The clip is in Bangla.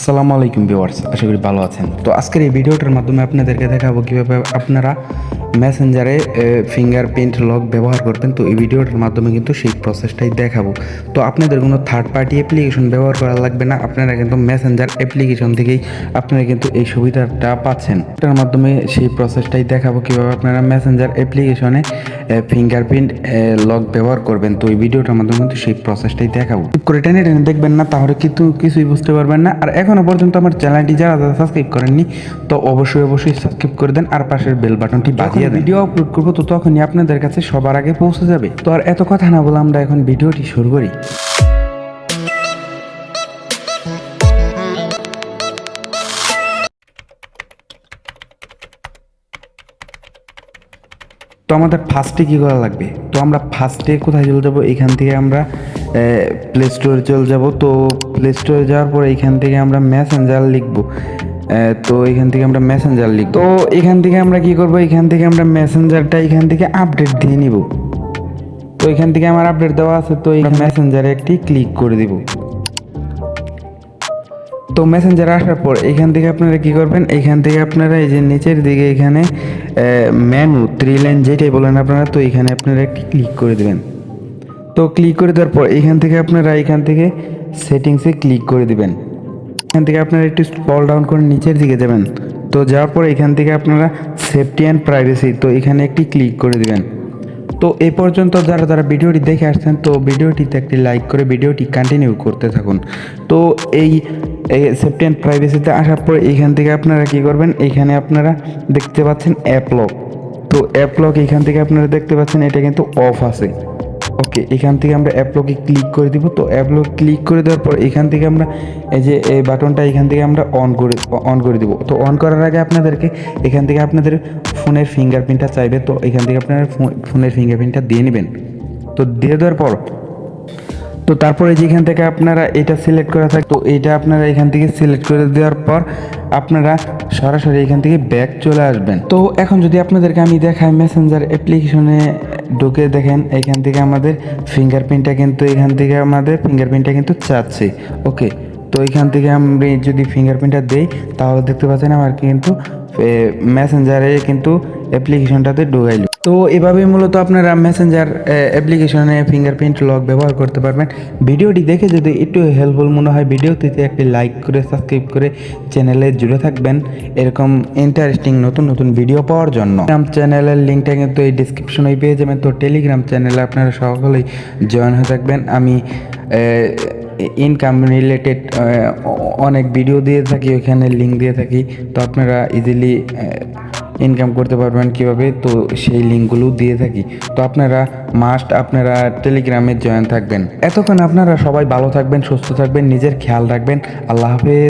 আসসালামু আলাইকুম ভিউয়ার্স, আশা করি ভালো আছেন। তো আজকের এই ভিডিওটার মাধ্যমে আপনাদেরকে দেখাবো কীভাবে আপনারা মেসেঞ্জারে ফিঙ্গারপ্রিন্ট লক ব্যবহার করবেন। তো এই ভিডিওটার মাধ্যমে কিন্তু সেই প্রসেসটাই দেখাবো। তো আপনাদের কোনো থার্ড পার্টি অ্যাপ্লিকেশন ব্যবহার করা লাগবে না। আপনারা কিন্তু মেসেঞ্জার অ্যাপ্লিকেশন থেকেই আপনারা কিন্তু এই সুবিধাটা পাচ্ছেন। এটার মাধ্যমে সেই প্রসেসটাই দেখাবো কীভাবে আপনারা মেসেঞ্জার অ্যাপ্লিকেশনে ফিঙ্গারপ্রিন্ট লক ব্যবহার করবেন। তো এই ভিডিওটার মাধ্যমে কিন্তু সেই প্রসেসটাই দেখাবো। করে টেনে টেনে দেখবেন না, তাহলে কিন্তু কিছুই বুঝতে পারবেন না। আর এখনও পর্যন্ত আমার চ্যানেলটি যারা সাবস্ক্রাইব করেননি, তো অবশ্যই অবশ্যই সাবস্ক্রাইব করে দেন। আর পাশের বেল বাটনটি বাজিয়ে দেন। ভিডিও আপলোড করব তো তখনই আপনাদের কাছে সবার আগে পৌঁছে যাবে। তো আর এত কথা না বলে আমরা এখন ভিডিওটি শুরু করি। তো আমাদের ফার্স্টে কী করা লাগবে? তো আমরা ফার্স্টে কোথায় চলে যাব? এখান থেকে আমরা প্লে স্টোরে চলে যাব। তো প্লে স্টোরে যাওয়ার পর এখান থেকে আমরা মেসেঞ্জার লিখব। তো এখান থেকে আমরা মেসেঞ্জার লিখব। তো এখান থেকে আমরা কি করব? এখান থেকে আমরা মেসেঞ্জারটা এখান থেকে আপডেট দিয়ে নিব। তো এখান থেকে আমার আপডেট দেওয়া আছে, তো এই মেসেঞ্জারে একটি ক্লিক করে দিব। তো মেসেঞ্জার আসার পর এখান থেকে আপনারা কি করবেন? এখান থেকে আপনারা এই যে নিচের দিকে এখানে মেনু থ্রি লাইন যেটাই বলেন আপনারা, তো এখানে আপনারা একটি ক্লিক করে দেবেন। তো ক্লিক করে দেওয়ার পর এখান থেকে আপনারা এখান থেকে সেটিংসে ক্লিক করে দিবেন। এখান থেকে আপনারা একটু স্ক্রল ডাউন করে নিচের দিকে যাবেন। তো যাওয়ার পর এখান থেকে আপনারা সেফটি অ্যান্ড প্রাইভেসি, তো এখানে একটি ক্লিক করে দেবেন। তো এ পর্যন্ত যারা যারা ভিডিওটি দেখে আসছেন, তো ভিডিওটিতে একটি লাইক করে ভিডিওটি কন্টিনিউ করতে থাকুন। তো এই সেফটি অ্যান্ড প্রাইভেসিতে আসার পর এখান থেকে আপনারা কি করবেন, এখানে আপনারা দেখতে পাচ্ছেন অ্যাপ লক। তো অ্যাপ লক এখান থেকে আপনারা দেখতে পাচ্ছেন, এটা কিন্তু অফ আছে। ওকে এখান থেকে আমরা অ্যাপলোকে ক্লিক করে দিব। তো অ্যাপলো ক্লিক করে দেওয়ার পর এখান থেকে আমরা এই যে, এই বাটনটা এখান থেকে আমরা অন করে অন করে দিব। তো অন করার আগে আপনাদেরকে এখান থেকে আপনাদের ফোনের ফিঙ্গারপ্রিন্টটা চাইবে। তো এখান থেকে আপনারা ফোনের ফিঙ্গারপ্রিন্টটা দিয়ে নেবেন। তো দিয়ে দেওয়ার পর তো তারপরে যেখান থেকে আপনারা এটা সিলেক্ট করা থাকে তো এইটা আপনারা এখান থেকে সিলেক্ট করে দেওয়ার পর আপনারা সরাসরি এখান থেকে ব্যাক চলে আসবেন। তো এখন যদি আপনাদেরকে আমি দেখাই মেসেঞ্জার অ্যাপ্লিকেশনে ঢুকে দেখেন, এখান থেকে আমাদের ফিঙ্গারপ্রিন্টটা কিন্তু এখান থেকে আমাদের ফিঙ্গারপ্রিন্টটা কিন্তু চাচ্ছে। ওকে তো এখান থেকে আমি যদি ফিঙ্গারপ্রিন্টটা দেই, তাহলে দেখতে পাচ্ছেন আমার কিন্তু মেসেঞ্জারে কিন্তু অ্যাপ্লিকেশনটাতে ঢুকাইল। তো এভাবেই মূলত আপনারা মেসেঞ্জার অ্যাপ্লিকেশনে ফিঙ্গারপ্রিন্ট লক ব্যবহার করতে পারবেন। ভিডিওটি দেখে যদি একটু হেল্পফুল মনে হয়, ভিডিওটিতে একটি লাইক করে সাবস্ক্রাইব করে চ্যানেলে জুড়ে থাকবেন। এরকম ইন্টারেস্টিং নতুন নতুন ভিডিও পাওয়ার জন্য। টেলিগ্রাম চ্যানেলের লিঙ্কটা কিন্তু এই ডিসক্রিপশনেই পেয়ে যাবেন। তো টেলিগ্রাম চ্যানেলে আপনারা সকলেই জয়েন হয়ে থাকবেন। আমি ইনকাম রিলেটেড অনেক ভিডিও দিয়ে থাকি, ওইখানে লিঙ্ক দিয়ে থাকি। তো আপনারা ইজিলি ইনকাম করতে পারবেন কীভাবে, তো সেই লিঙ্কগুলো দিয়ে থাকি। তো আপনারা মাস্ট আপনারা টেলিগ্রামে জয়েন থাকবেন। এতক্ষণ আপনারা সবাই ভালো থাকবেন, সুস্থ থাকবেন, নিজের খেয়াল রাখবেন। আল্লাহ হাফেজ।